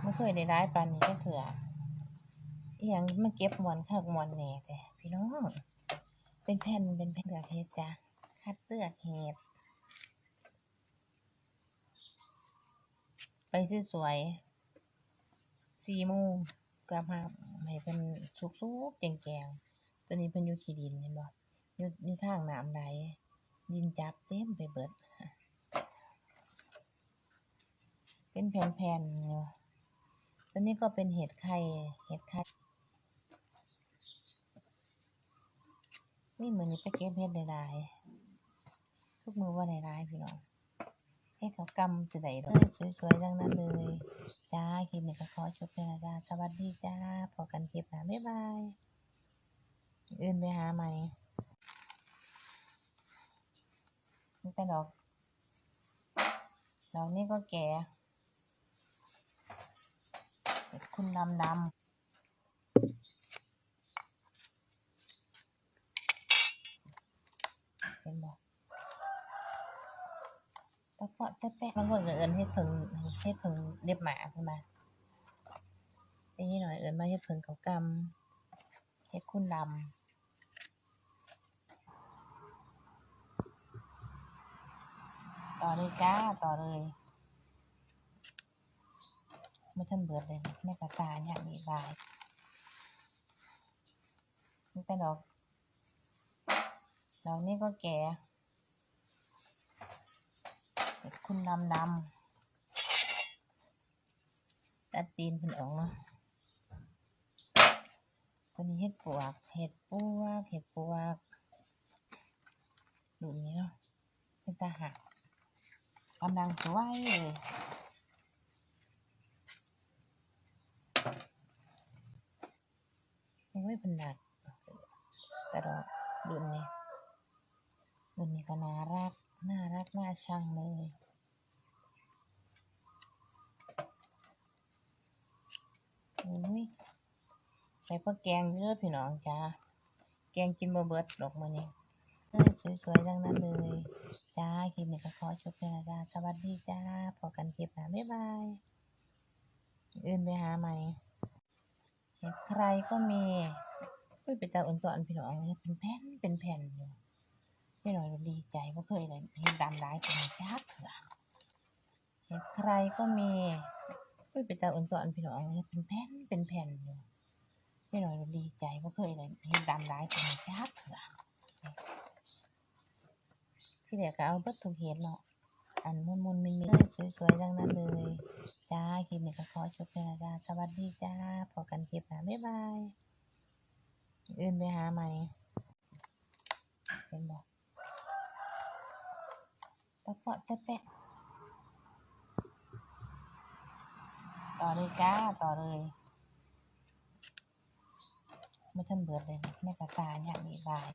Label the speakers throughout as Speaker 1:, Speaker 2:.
Speaker 1: ไม่เคยได้ร้ายปานนี้ก็เถื่ออีหยังมันเก็บมวนคักมวนแหน่แต่พี่น้อง เป็นแผ่นเป็นแผ่นเปลือกเห็ดจ้ะคัดเปลือกเห็ดไปซื้อสวยสี่โมงกลับมาให้เป็นสุกๆแจงๆตัวนี้เป็นยู่ขี้ดินเห็นบ่ยู่อยู่ทางน้ำไหลดินจับเต็มไปเบิด เป็นแผ่นๆอยู่ตัวนี้ก็เป็นเห็ดไข่ เห็ดไข่ นี่เหมือนี้ไปเก็บเห็ดได้หลายทุกมือว่าได้หลายพี่น้องเฮ็ดเขากำจะได้ดอกสวยๆทั้งนั้นเลย จ้าคลิปนี้ก็ขอจบแล้วนะจ้า สวัสดีจ้า พอกันคลิปหน้าบ๊ายบาย อื่นไปหาใหม่นี่เป็นดอกดอกนี้ก็แก่ คุณดำดำเป็นบอกตะเพาะตะแปะบางคนก็เอินให้เพิ่งให้เพิ่งเรียบหมาใช่ไหมไอ้นี่หน่อยเอินมาให้เพิ่งเขากำให้คุณดำต่อเลยจ้า ต่อเลย ไม่ทันเบิดเลยแม่กระตาเนี่ยมีบายนี่เป็นดอกดอกนี้ก็แก่แต่คุณดำดำตัดตีนเพิ่นออกเนาะตัวนี้เห็ดปวก เห็ดปวก เห็ดปวกดูนี้เนาะเป็นตาหักกำลังสวยเลย โอ้ย เป็นหนักแต่ดอกรุ่นนี้รุ่นนี้ก็น่ารัก น่ารัก น่าชังเลยโอ้ยใส่พวกแกงเยอะพี่น้องจ้า แกงกินบ่เบิดดอกมานี่สวยๆทั้งนั้นเลย จ้าคลิปนี้ก็ขอจบแล้วนจ้า สวัสดีจ้า พอกันคลิปหน้าบ๊ายบาย อื่นไปหาใหม่เห็ดใครก็มี อุ้ยเป็นตาอ่อนสอนพี่น้องเนี่ยเป็นแผ่นเป็นแผ่นอยู่พี่น้องดีใจเพราเคยเลยเห็นดำร้ายเป็นชักเถื่อเห็ดใครก็มีอุ้ยเป็นตาอ่อนสอนพี่น้องเนี่ยเป็นแผ่นเป็นแผ่นอยู่พี่น้องดีใจเพราเคยเลยเห็นดำร้ายเป็นชักเถอะที่เดียวก็เอาเบิดทุกเห็ดเนาะอันมุนมุนมินมินสวยๆทั้งนั้นเลยจ้าคลิปนี้ก็ขอจบแล้วจ้าสวัสดีจ้าพอกันคลิปหน้าบ๊ายบาย อื่นไปหาใหม่เป็นบอกตะเพาะตะแปะ ต่อเลยจ้าต่อเลยไม่ทันเบิดเลยแม่กระตาเนี่ยมีบาย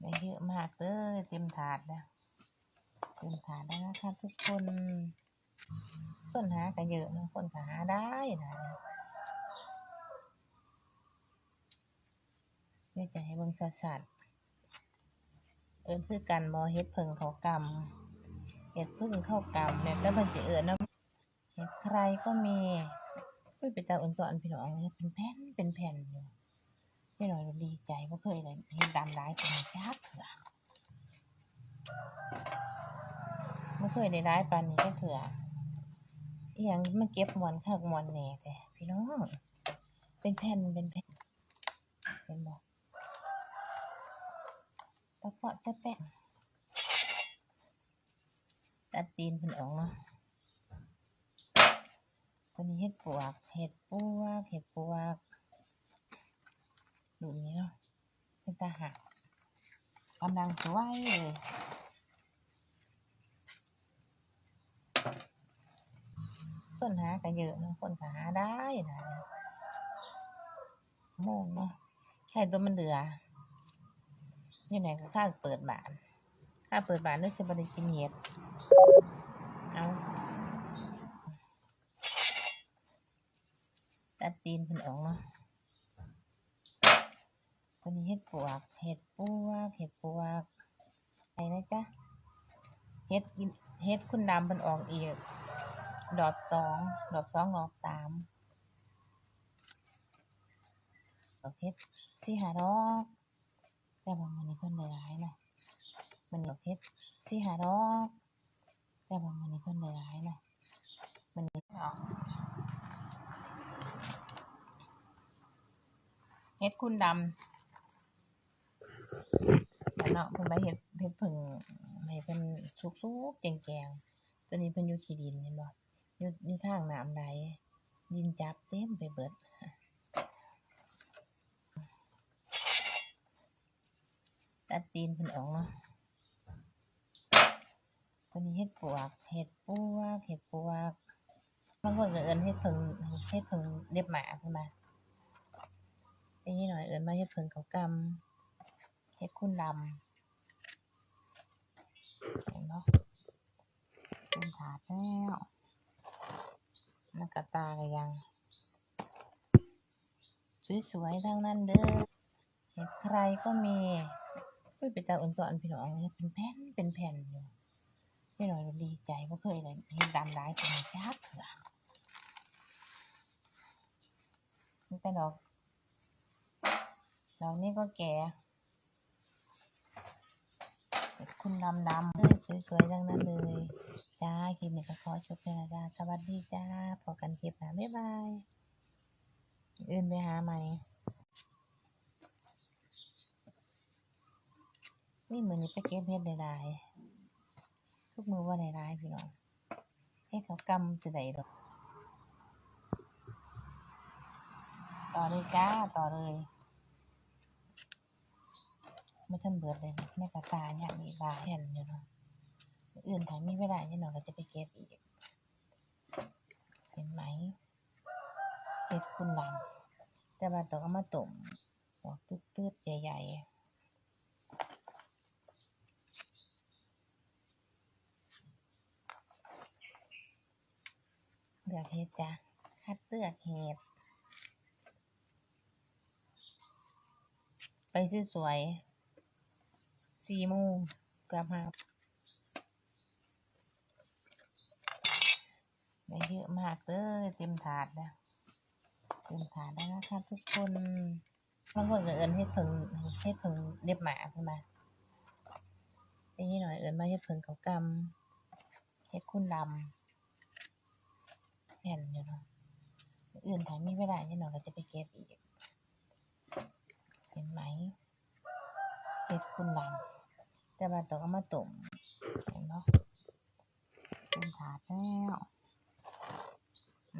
Speaker 1: ได้เยอะมากเลยเต็มถาดแล้ว ต็มถาดแล้วนะคะทุกคนคนหากันเยอะนะคนหาได้นะเดี๋ยจะให้เบิ่งสัดเอิ้นคือกันบอเฮ็ดเพิ่งเขากำเฮ็ดพึ่งเข้ากำแบบแล้วมันจะเอิ้นนะเฮ็ดใครก็มีอุ้ยเป็นตาอ่นสอนพี่น้องเนี่ยเป็นแผ่นเป็นแผ่นอยู่พี่น้อยดีใจเพราะเคยเลยเห็นดำร้ายเป็นชักเถื่อไม่ เคยได้ร้ายปานนี้ก็เถื่ออีหยังมันเก็บมวนคักมวนแหน่แต่พี่น้อง เป็นแผ่นเป็นแผ่นเป็นบอกตะเพาะตะแปะตัดตีนเพิ่นออกเนาะตัวนี้เห็ดปวก เห็ดปวก เห็ดปวกดูนี้เนาะเป็นตาหักกำลังสวยเลย คนหากันเยอะนะคนก็หาได้นะโมงเนาะแค่ตัวมันเหลือนี่ไหนก็ค่าเปิดบานค่าเปิดบานด้วยสบายกินเห็ดเอาตัดตีนเพิ่นออกเนาะตัวนี้เห็ดปวก เห็ดปวก เห็ดปวกอะไปนะจ๊ะ เห็ดเห็ดคุณดำเป็นออกอีก ดอกสองดอกสองดอกสามดอกเห็ดสี่หาดอกแต่บางมันนี้เพิ่นได้หลายเนาะมันดอกเห็ดสี่หาดอกแต่บางมันนี้เพิ่นได้หลายเนาะมันนี้อกเห็ดคุณดำเนาะเพิ่นไปเห็ดเห็ดผึ่งให้เพิ่นสุกๆแกงๆตัวนี้เพิ่นอยู่ขี้ดินเห็นบ่ อยู่อยู่ทางน้ำไหลดินจับเต็มไปเบิดตัดตีนเพิ่นออกเนาะตัวนี้เห็ดปวก เห็ดปวก เห็ดปวกบางคนก็เอิ้นเห็ดเพิงเห็ดเพิงเรียบหมาเพิ่นมาไอ้นี่หน่อยเอิ้นมาเห็ดเพิงเขากำเห็ดคุณดำเห็นเนาะเป็นถาดแล้ว นักกระตาก็ยัง สวยๆทั้งนั้นเด้อเห็ดใครก็มีอุ้ยเป็นตาอ่นสอนพี่น้องเป็นแผ่นเป็นแผ่นอยู่พี่น้อยดีใจเพราะเคยเลยเห็นดำร้ายเป็นจักเถื่อนี่แต่ดอกดอกนี้ก็แก่คุณดำดำสวยๆทั้งนั้นเลย จ้าคลิปนี้ก็ขอจบแล้วจ้าสวัสดีจ้าพอกันคลิปหน้าบ๊ายบายอื่นไปหาใหม่นี่เหมือนี้ไปเก็บเฮ็ดได้หลายทุกมือว่าได้หลายพี่น้องเฮ็ดเขากำจะได้ดอกต่อเลยจ้าต่อเลยไม่ทันเบิดเลยแม่กระตายอย่างนี้บาเห็นอยู่เนาะ อื่นถ่ายมีไม่ได้ที่หนอก็จะไปเก็บอีก เห็นไหมเฮ็ดคุณลำแต่ว่าต้องเอามาต้มดอกตืดๆใหญ่ๆเลือกเห็ดจ้ะ คัดเลือกเห็ด ไปสวยๆสี่โมงกลับมา ได้เยอะมากเลยเต็มถาดนะเต็มถาดแล้วนะคะทุกคนบางคนก็เอินให้เพิงให้เพิงเรียบหมาใช่ไหมไอ้นี่หน่อยเอินมาให้เพิงเขากำเฮ็ดคุณดำแผ่นอยู่เนาะอื่นถ่ายมีไม่ได้ที่หน่อยก็จะไปเก็บอีก เห็นไหมเห็ดคุณลำแต่ว่าต้องเอามาต้มเห็นเนาะเป็นถาดแล้ว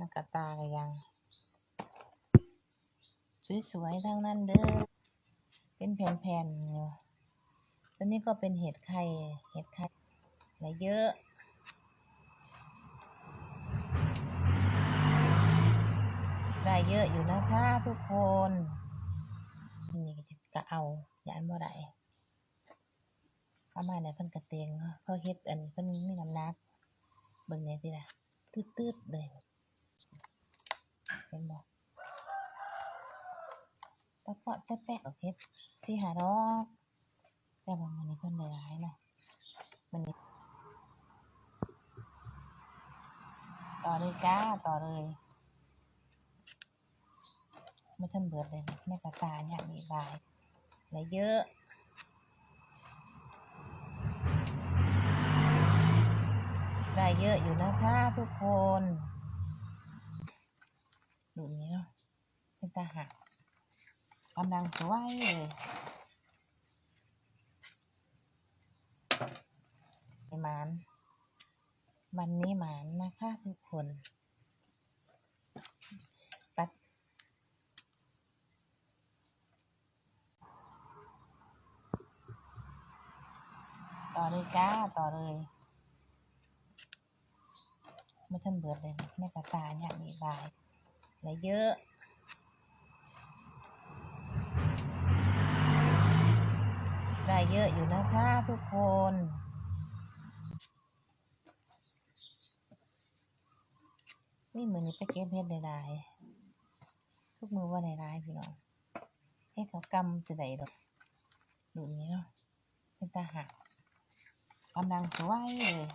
Speaker 1: นักกระตาก็ยัง สวยๆทั้งนั้นเด้อ เป็นแผ่นๆอยู่ตัวนี้ก็เป็นเห็ดไข่ เห็ดไข่หลายเยอะ ได้เยอะอยู่นะคะทุกคน นี่ก็เอาอย่าอันบ่ได้เอามาเนี่ยเพิ่นกระเตียงเนาเพราะเฮ็ดอันเพิ่นมีน้ำหนักเบิ่งเนี่ยสิล่ะตืดๆเลย เห็นบ่ ตะเปาะตะแปะเฮ็ดสิหาดอกแต่ว่ามันนี้เพิ่นได้หลายเนาะมันนี้ ต่อเลยจ้าต่อเลยไม่ทันเบิดเลยนะแม่กระตายอย่างนี้บายหลายเยอะได้เยอะอยู่นะคะทุกคน ดูนี้เนาะเป็นตาหัก กำลังสวยเลยไอหมาน วันนี้หมานนะคะทุกคนตัดต่อเลยจ้า ต่อเลยไม่ทันเบิดเลยแม่กระตาอย่างนี้บายหลายเยอะ ได้เยอะอยู่นะคะทุกคน นี่เหมือนี้ไปเก็บเพชรได้หลาย ทุกมือว่าได้หลายพี่น้องเฮ็ดเขากำจะได้ดอกดูนี้เนาะเป็นตาหักกำลังสวยเลย